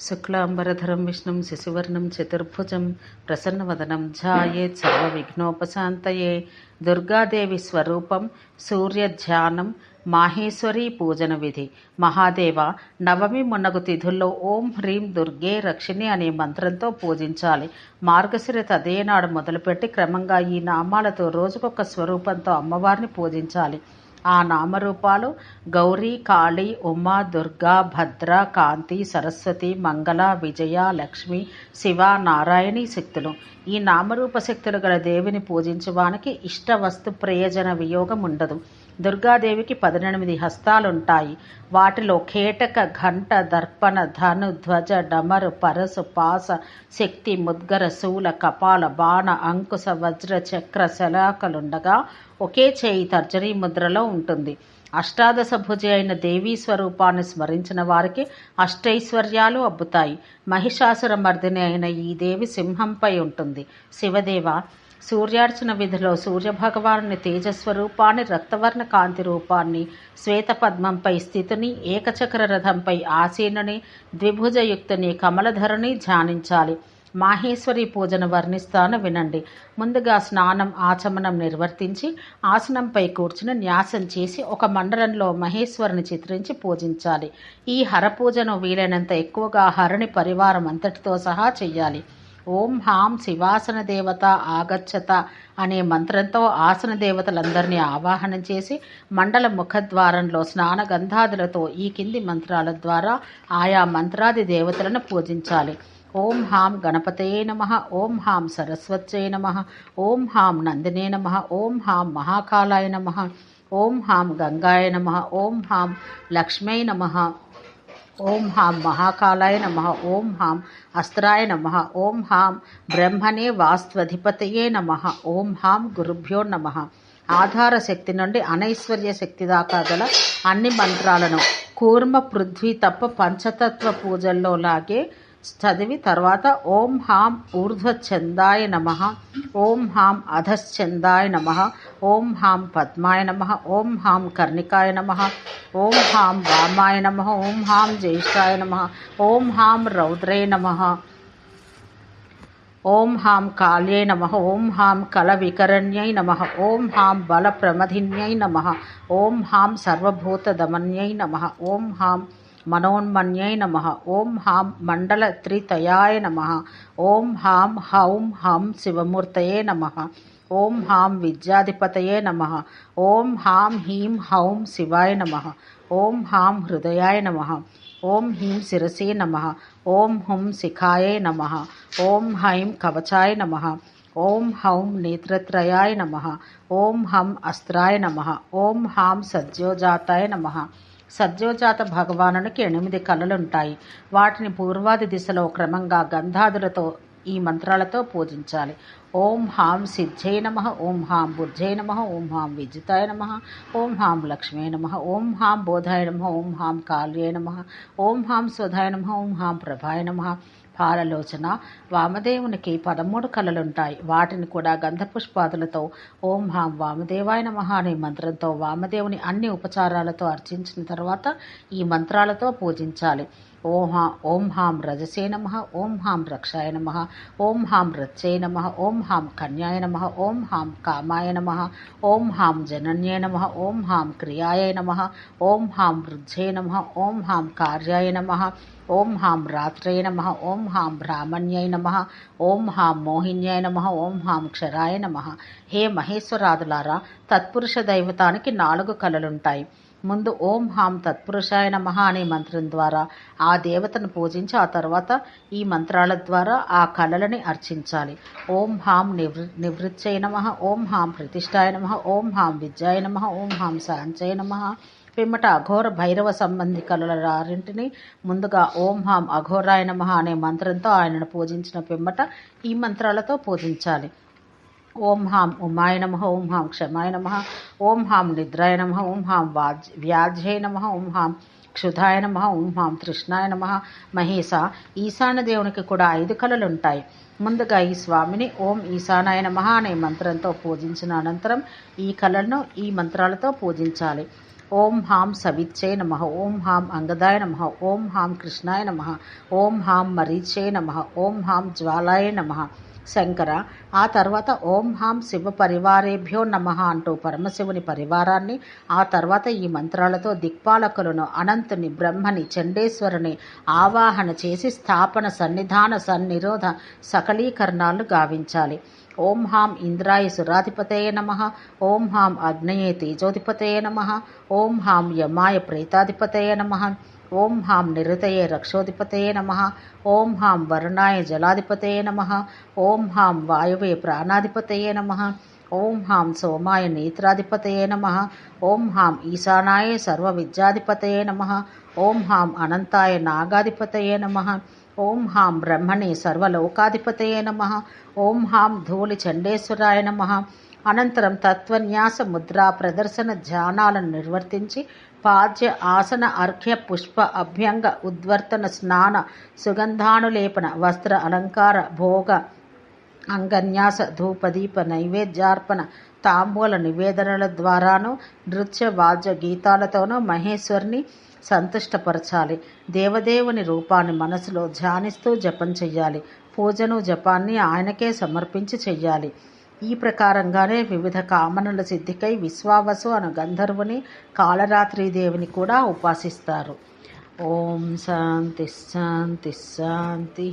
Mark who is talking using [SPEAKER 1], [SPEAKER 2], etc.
[SPEAKER 1] శుక్లాంబరధరం విష్ణుం శశివర్ణం చతుర్భుజం ప్రసన్నవదనం ధ్యాయేత్ సర్వవిఘ్నోపశాంతయే దుర్గాదేవి స్వరూపం సూర్యధ్యానం మాహేశ్వరీ పూజన విధి. మహాదేవ నవమి మున్నగు తిథుల్లో ఓం హ్రీం దుర్గే రక్షిణి అనే మంత్రంతో పూజించాలి. మార్గశిర తదేనాడు మొదలుపెట్టి క్రమంగా ఈ నామాలతో రోజుకొక స్వరూపంతో అమ్మవారిని పూజించాలి. ఆ నామరూపాలు గౌరీ కాళీ ఉమా దుర్గా భద్ర కాంతి సరస్వతి మంగళ విజయ లక్ష్మి శివ నారాయణి శక్తులు. ఈ నామరూప శక్తులు గల దేవిని పూజించువానికి ఇష్ట వస్తు ప్రయోజన వియోగం ఉండదు. దుర్గాదేవికి పద్దెనిమిది హస్తాలుంటాయి. వాటిలో కేటక ఘంట దర్పణ ధను ధ్వజ డమరు పరసు పాస శక్తి ముద్గర శూల కపాల బాణ అంకుశ వజ్ర చక్ర శలాకలుండగా ఒకే చేయి తర్జనీ ముద్రలో ఉంటుంది. అష్టాదశ భుజి అయిన దేవీ స్వరూపాన్ని స్మరించిన వారికి అష్టైశ్వర్యాలు అబ్బుతాయి. మహిషాసుర మర్దిని అయిన ఈ దేవి సింహంపై ఉంటుంది. శివదేవ సూర్యార్చన విధిలో సూర్యభగవానుని తేజస్వరూపాన్ని రక్తవర్ణ కాంతి రూపాన్ని శ్వేతపద్మంపై స్థితిని ఏకచక్ర రథంపై ఆసీనుని ద్విభుజయుక్తుని కమలధరుని ధ్యానించాలి. మాహేశ్వరి పూజను వర్ణిస్తాను వినండి. ముందుగా స్నానం ఆచమనం నిర్వర్తించి ఆసనంపై కూర్చుని న్యాసం చేసి ఒక మండలంలో మహేశ్వరుని చిత్రించి పూజించాలి. ఈ హర పూజను వీలైనంత ఎక్కువగా హరుని పరివారం అంతటితో సహా చెయ్యాలి. ఓం హాం శివాసన దేవత ఆగచ్చత అనే మంత్రంతో ఆసన దేవతలందరినీ ఆవాహనం చేసి మండల ముఖద్వారంలో స్నాన గంధాదులతో ఈ కింది మంత్రాల ద్వారా ఆయా మంత్రాది దేవతలను పూజించాలి. ఓం హాం గణపతయే నమ ఓం హాం సరస్వత్యై నమ ఓం హాం నందినే నమ ఓం హాం మహాకాలాయ నమ ఓం హాం గంగాయ నమ ఓం హాం లక్ష్మై నమ. ఓం హాం మహాకాలాయ నమ ఓం హాం అస్త్రాయ నమ ఓం హాం బ్రహ్మణే వాస్త్వధిపతయే నమ ఓం హాం గురుభ్యో నమ. ఆధార శక్తి నుండి అనైశ్వర్య శక్తి దాకా గల అన్ని మంత్రాలను కూర్మ పృథ్వీ తప్ప పంచతత్వ పూజల్లో లాగే చదివి తర్వాత ఓం హాం ఊర్ధ్వఛందాయ నమ ఓం హాం అధశ్చందాయ నమ ఓం హాం పద్మాయ నమ ఓం హాం కర్ణికాయ నమ ఓం హాం వామాయ నమ ఓం హాం జ్యేష్ఠాయ నమ ఓం హాం రౌద్రే నమ ఓం హాం కాళ్యై నమ ఓం హాం కలవికరణ్యై నమ ఓం హాం బలప్రమధిన్యై నమ ఓం హాం సర్వభూతదమన్యై నమ ఓం హాం మనోన్మన్యై నమ ఓం హాం మండల త్రితయాయ నమ ఓం హాం హౌం హం శివమూర్తయే నమ ఓం హాం విద్యాధిపతయే నమ ఓం హాం హీం హౌం శివాయ నమ ఓం హాం హృదయాయ నమ ఓం హీం శిరసే నమ ఓం హుం శిఖాయే నమ ఓం హైం కవచాయ నమ ఓం హౌం నేత్రత్రయాయ నమ ఓం హం అస్త్రాయ నమ ఓం హాం సద్యోజాతాయ నమ సద్యోజాత భగవానునికి ఎనిమిది కళలుంటాయి వాటిని పూర్వాది దిశలో క్రమంగా గంధాదులతో ఈ మంత్రాలతో పూజించాలి. ఓం హాం సిద్ధే నమ ఓం హాం బుద్ధే నమ ఓం హాం విజితాయ నమ ఓం హాం లక్ష్మీ నమ ఓం హాం బోధాయ నమ ఓం హాం కాళ్యే నమ ఓం హాం స్వధాయ నమ ఓం హాం ప్రభాయ నమ పాలలోచన వామదేవునికి పదమూడు కళలుంటాయి వాటిని కూడా గంధపుష్పాదులతో ఓం హాం వామదేవాయ నమ అనే మంత్రంతో వామదేవుని అన్ని ఉపచారాలతో అర్చించిన తర్వాత ఈ మంత్రాలతో పూజించాలి ఓం హా ఓం హాం రజసే నమ ఓం హాం రక్షాయ నమ ఓం హాం రచ్చే నమ ఓం హాం కన్యాయ నమ ఓం హాం కామాయ నమ ఓం హాం జనన్యే నమ ఓం హాం క్రియాయ నమ ఓం హాం వృద్ధే నమ ఓం హాం కార్యాయ నమ ఓం హాం రాత్రే నమ ఓం హాం బ్రాహ్మణ్యై నమ ఓం హాం మోహిన్యాయ నమ ఓం హాం క్షరాయ నమ హే మహేశ్వరాదులారా తత్పురుష దైవతానికి నాలుగు కళలుంటాయి ముందు ఓం హాం తత్పురుషాయ నమ అనే మంత్రం ద్వారా ఆ దేవతను పూజించి ఆ తర్వాత ఈ మంత్రాల ద్వారా ఆ కళలని అర్చించాలి. ఓం హాం నివృ నివృత్యై నమ ఓం హాం ప్రతిష్టాయ నమ ఓం హాం విద్యాయ నమ ఓం హాం శాంచయ నమ. పిమ్మట అఘోర భైరవ సంబంధి కళలన్నింటినీ ముందుగా ఓం హాం అఘోరాయ నమ అనే మంత్రంతో ఆయనను పూజించిన పిమ్మట ఈ మంత్రాలతో పూజించాలి. ఓం హాం ఉమాయ నమ ఓం హాం క్షమాయ నమ ఓం హాం నిద్రాయ నమ ఓం హాం వాజ్ వ్యాధ్యయ నమ ఓం హాం క్షుధాయ నమ ఓం హాం తృష్ణాయ నమ మహేశ ఈశాన దేవునికి కూడా ఐదు కళలు ఉంటాయి ముందుగా ఈ స్వామిని ఓం ఈశానాయ నమ అనే మంత్రంతో పూజించిన అనంతరం ఈ కళలను ఈ మంత్రాలతో పూజించాలి ఓం హాం సవిచ్చే నమ ఓం హాం అంగదాయ నమ ఓం హాం కృష్ణాయ నమ ఓం హాం మరీచే నమ ఓం హాం జ్వాలాయ నమ శంకర. ఆ తర్వాత ఓం హాం శివ పరివారేభ్యో నమ అంటూ పరమశివుని పరివారాన్ని ఆ తర్వాత ఈ మంత్రాలతో దిక్పాలకులను అనంతుని బ్రహ్మని చండేశ్వరుని ఆవాహన చేసి స్థాపన సన్నిధాన సన్నిరోధ సకలీకరణాలు గావించాలి. ఓం హాం ఇంద్రాయ సురాధిపతయ నమ. ఓం హాం అగ్నయే తేజోధిపతయ నమ. ఓం హాం యమాయ ప్రేతాధిపతయ నమ. ఓం హాం నిరుతయే రక్షోధిపతయే నమ. ఓం హాం వరుణాయ జలాధిపతయే నమ. ఓం హాం వాయువే ప్రాణాధిపతయే నమ. ఓం హాం సోమాయ నేత్రాధిపతయే నమ. ఓం హాం ఈశానాయ సర్వ విద్యాధిపతయే నమ. ఓం హాం అనంతాయ నాగాధిపతయే నమ. ఓం హాం బ్రహ్మణే సర్వలోకాధిపతయే నమ. ఓం హాం ధూళి చండేశ్వరాయ నమ. అనంతరం తత్వన్యాస ముద్రా ప్రదర్శన ధ్యానాలను నిర్వర్తించి పాద్య ఆసన అర్ఘ్య పుష్ప అభ్యంగ ఉద్వర్తన స్నాన సుగంధానులేపన వస్త్ర అలంకార భోగ అంగన్యాస ధూపదీప నైవేద్యార్పణ తాంబూల నివేదనల ద్వారాను నృత్య వాద్య గీతాలతోనూ మహేశ్వరిని సంతుష్టపరచాలి. దేవదేవుని రూపాన్ని మనసులో ధ్యానిస్తూ జపం చెయ్యాలి. పూజను జపాన్ని ఆయనకే సమర్పించి చెయ్యాలి. ఈ ప్రకారంగానే వివిధ కామనల సిద్ధికై విశ్వావసు అను గంధర్వుని కాళరాత్రిదేవిని కూడా ఉపాసిస్తారు. ఓం శాంతి శాంతి శాంతి.